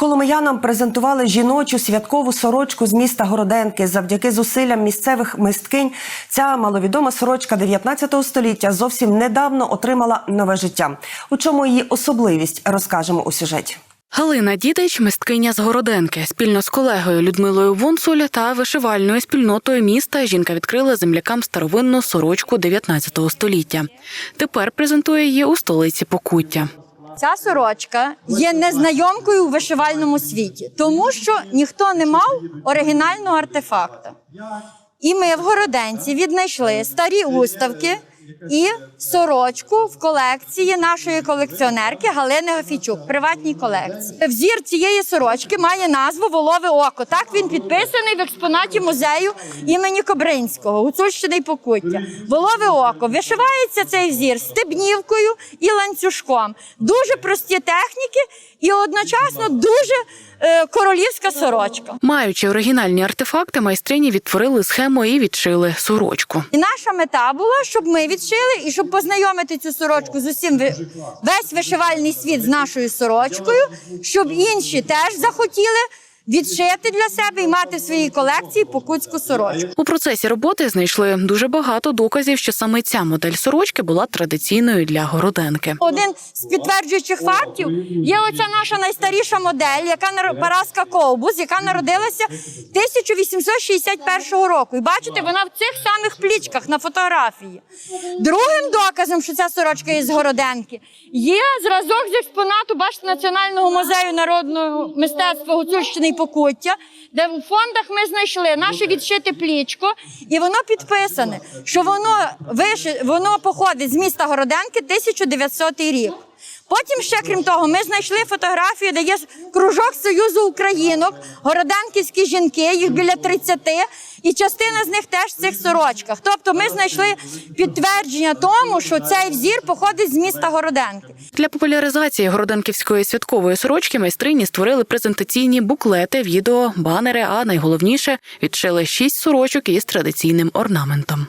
Коломиянам презентували жіночу святкову сорочку з міста Городенки. Завдяки зусиллям місцевих мисткинь ця маловідома сорочка 19 століття зовсім недавно отримала нове життя. У чому її особливість розкажемо у сюжеті. Галина Дідич, мисткиня з Городенки. Спільно з колегою Людмилою Вонсуль та вишивальною спільнотою міста жінка відкрила землякам старовинну сорочку 19 століття. Тепер презентує її у столиці Покуття. Ця сорочка є незнайомкою у вишивальному світі, тому що ніхто не мав оригінального артефакта. І ми в Городенці віднайшли старі уставки і сорочку в колекції нашої колекціонерки Галини Гафійчук, приватній колекції. Взір цієї сорочки має назву Волове око. Так він підписаний в експонаті музею імені Кобринського, Гуцульщини і Покуття. Волове око. Вишивається цей взір стебнівкою і ланцюжком. Дуже прості техніки і одночасно дуже е, королівська сорочка. Маючи оригінальні артефакти, майстрині відтворили схему і відшили сорочку. І наша мета була, щоб ми відшили і щоб познайомити цю сорочку з усім весь вишивальний світ з нашою сорочкою, щоб інші теж захотіли відшити для себе і мати в своїй колекції покутську сорочку. У процесі роботи знайшли дуже багато доказів, що саме ця модель сорочки була традиційною для Городенки. Один з підтверджуючих фактів є оця наша найстаріша модель, яка Параска Ковбус, яка народилася 1861 року. І бачите, вона в цих самих плічках на фотографії. Другим доказом, що ця сорочка є з Городенки, є зразок з експонату, бачите, Національного музею народного мистецтва Гуцульщини і Покуття, де в фондах ми знайшли наше відшите плічко, і воно підписане, що воно виш... воно походить з міста Городенки 1900 рік. Потім ще крім того, ми знайшли фотографію, де є кружок Союзу Українок, городенківські жінки, їх біля 30, і частина з них теж в цих сорочках. Тобто ми знайшли підтвердження тому, що цей взір походить з міста Городенки. Для популяризації городенківської святкової сорочки майстрині створили презентаційні буклети, відео, банери, а найголовніше відшили шість сорочок із традиційним орнаментом.